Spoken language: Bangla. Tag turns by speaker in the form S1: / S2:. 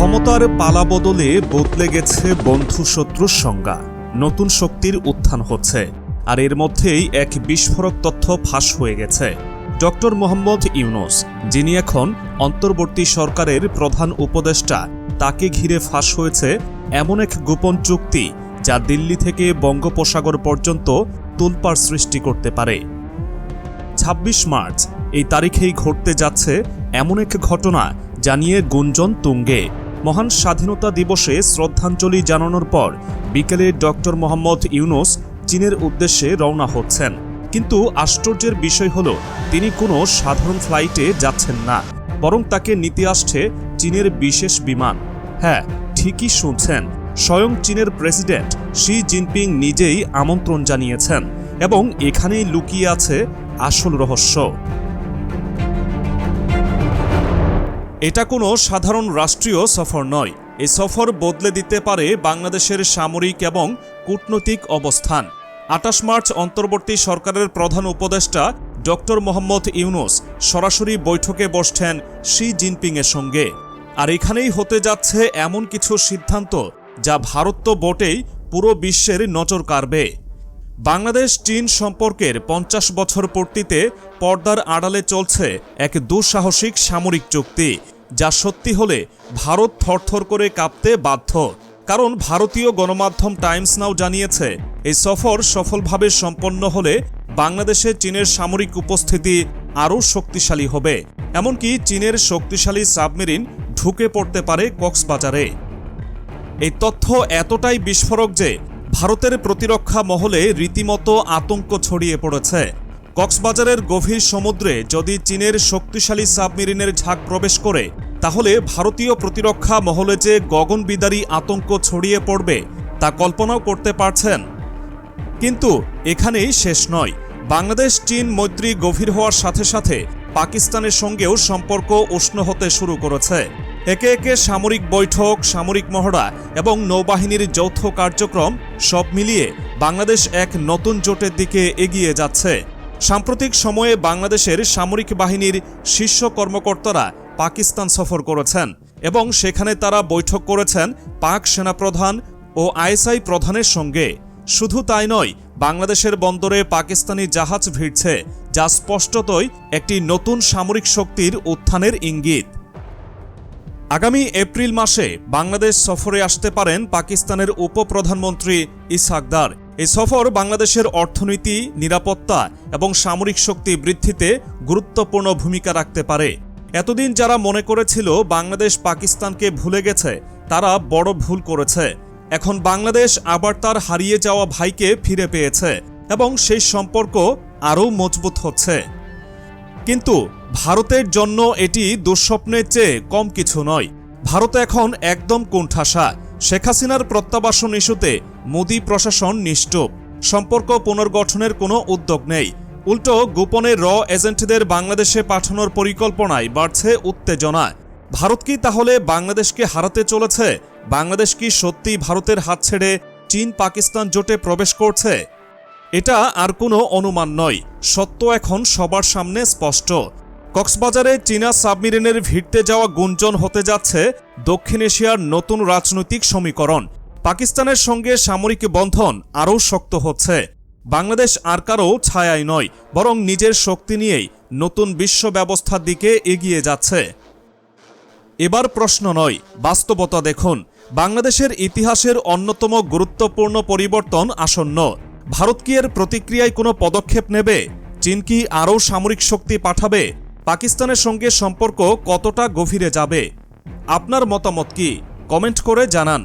S1: ক্ষমতার পালা বদলে বদলে গেছে বন্ধু শত্রুর সংজ্ঞা। নতুন শক্তির উত্থান হচ্ছে, আর এর মধ্যেই এক বিস্ফোরক তথ্য ফাঁস হয়ে গেছে। ডক্টর মোহাম্মদ ইউনুস, যিনি এখন অন্তর্বর্তী সরকারের প্রধান উপদেষ্টা, তাকে ঘিরে ফাঁস হয়েছে এমন এক গোপন চুক্তি যা দিল্লি থেকে বঙ্গোপসাগর পর্যন্ত তুলপাড় সৃষ্টি করতে পারে। ২৬ মার্চ, এই তারিখেই ঘটতে যাচ্ছে এমন এক ঘটনা জানিয়ে গুঞ্জন তুঙ্গে। মহান স্বাধীনতা দিবসে শ্রদ্ধাঞ্জলি জানানোর পর বিকেলে ডক্টর মোহাম্মদ ইউনুস চীনের উদ্দেশ্যে রওনা হচ্ছেন। কিন্তু আশ্চর্যের বিষয় হল, তিনি কোনো সাধারণ ফ্লাইটে যাচ্ছেন না, বরং তাকে নিতে আসছে চীনের বিশেষ বিমান। হ্যাঁ ঠিকই শুনছেন, স্বয়ং চীনের প্রেসিডেন্ট শি জিনপিং নিজেই আমন্ত্রণ জানিয়েছেন এবং এখানেই লুকিয়ে আছে আসল রহস্য। এটা কোনো সাধারণ রাষ্ট্রীয় সফর নয়। এ সফর বদলে দিতে পারে বাংলাদেশের সামরিক এবং কূটনৈতিক অবস্থান। আটাশ মার্চ অন্তর্বর্তী সরকারের প্রধান উপদেষ্টা ডক্টর মোহাম্মদ ইউনুস সরাসরি বৈঠকে বসছেন শি জিনপিংয়ের সঙ্গে। আর এখানেই হতে যাচ্ছে এমন কিছু সিদ্ধান্ত যা ভারত তো বটেই পুরো বিশ্বের নজর কাড়বে। বাংলাদেশ চীন সম্পর্কের পঞ্চাশ বছর পূর্তিতে পর্দার আড়ালে চলছে এক দুঃসাহসিক সামরিক চুক্তি, যা সত্যি হলে ভারত থরথর করে কাঁপতে বাধ্য। কারণ ভারতীয় গণমাধ্যম টাইমস নাও জানিয়েছে, এই সফর সফলভাবে সম্পন্ন হলে বাংলাদেশে চীনের সামরিক উপস্থিতি আরও শক্তিশালী হবে। এমনকি চীনের শক্তিশালী সাবমেরিন ঢুকে পড়তে পারে কক্সবাজারে। এই তথ্য এতটাই বিস্ফোরক যে ভারতের প্রতিরক্ষা মহলে রীতিমতো আতঙ্ক ছড়িয়ে পড়েছে। কক্সবাজারের গভীর সমুদ্রে যদি চীনের শক্তিশালী সাবমেরিনের ঝাঁক প্রবেশ করে, তাহলে ভারতীয় প্রতিরক্ষা মহলে যে গগনবিদারী আতঙ্ক ছড়িয়ে পড়বে, তা কল্পনাও করতে পারছেন। কিন্তু এখানেই শেষ নয়। বাংলাদেশ, চীন, মৈত্রী গভীর হওয়ার সাথে সাথে পাকিস্তানের সঙ্গেও সম্পর্ক উষ্ণ হতে শুরু করেছে। একে একে সামরিক বৈঠক, সামরিক মহড়া এবং নৌবাহিনীর যৌথ কার্যক্রম সব মিলিয়ে বাংলাদেশ এক নতুন জোটের দিকে এগিয়ে যাচ্ছে। সাম্প্রতিক সময়ে বাংলাদেশের সামরিক বাহিনীর শীর্ষ কর্মকর্তারা পাকিস্তান সফর করেছেন এবং সেখানে তারা বৈঠক করেছেন পাক সেনাপ্রধান ও আইএসআই প্রধানের সঙ্গে। শুধু তাই নয়, বাংলাদেশের বন্দরে পাকিস্তানি জাহাজ ভিড়ছে, যা স্পষ্টতই একটি নতুন সামরিক শক্তির উত্থানের ইঙ্গিত। আগামী এপ্রিল মাসে বাংলাদেশ সফরে আসতে পারেন পাকিস্তানের উপপ্রধানমন্ত্রী ইসহাকদার এই সফর বাংলাদেশের অর্থনীতি, নিরাপত্তা এবং সামরিক শক্তি বৃদ্ধিতে গুরুত্বপূর্ণ ভূমিকা রাখতে পারে। এতদিন যারা মনে করেছিল বাংলাদেশ পাকিস্তানকে ভুলে গেছে, তারা বড় ভুল করেছে। এখন বাংলাদেশ আবার তার হারিয়ে যাওয়া ভাইকে ফিরে পেয়েছে এবং সেই সম্পর্ক আরও মজবুত হচ্ছে। কিন্তু ভারতের জন্য এটি দুঃস্বপ্নের চেয়ে কম কিছু নয়। ভারত এখন একদম কোণঠাসা। শেখ হাসিনার প্রত্যাবাসন ইস্যুতে মোদী প্রশাসন নিষ্ঠুপ। সম্পর্ক পুনর্গঠনের কোনো উদ্যোগ নেই। উল্টো গোপনে র এজেন্টদের বাংলাদেশে পাঠানোর পরিকল্পনায় বাড়ছে উত্তেজনা। ভারত কি তাহলে বাংলাদেশকে হারাতে চলেছে? বাংলাদেশ কি সত্যি ভারতের হাত ছেড়ে চীন পাকিস্তান জোটে প্রবেশ করছে? এটা আর কোনো অনুমান নয়। সত্য এখন সবার সামনে স্পষ্ট। কক্সবাজারে চীনা সাবমেরিনের ভিড়তে যাওয়া গুঞ্জন হতে যাচ্ছে দক্ষিণ এশিয়ার নতুন রাজনৈতিক সমীকরণ। পাকিস্তানের সঙ্গে সামরিক বন্ধন আরও শক্ত হচ্ছে। বাংলাদেশ আর কারও ছায়াই নয়, বরং নিজের শক্তি নিয়েই নতুন বিশ্ব ব্যবস্থার দিকে এগিয়ে যাচ্ছে। এবার প্রশ্ন নয়, বাস্তবতা দেখুন। বাংলাদেশের ইতিহাসের অন্যতম গুরুত্বপূর্ণ পরিবর্তন আসন্ন। ভারত কি এর প্রতিক্রিয়ায় কোনো পদক্ষেপ নেবে? চীন কি আরও সামরিক শক্তি পাঠাবে? পাকিস্তানের সঙ্গে সম্পর্ক কতটা গভীরে যাবে? আপনার মতামত কি? কমেন্ট করে জানান।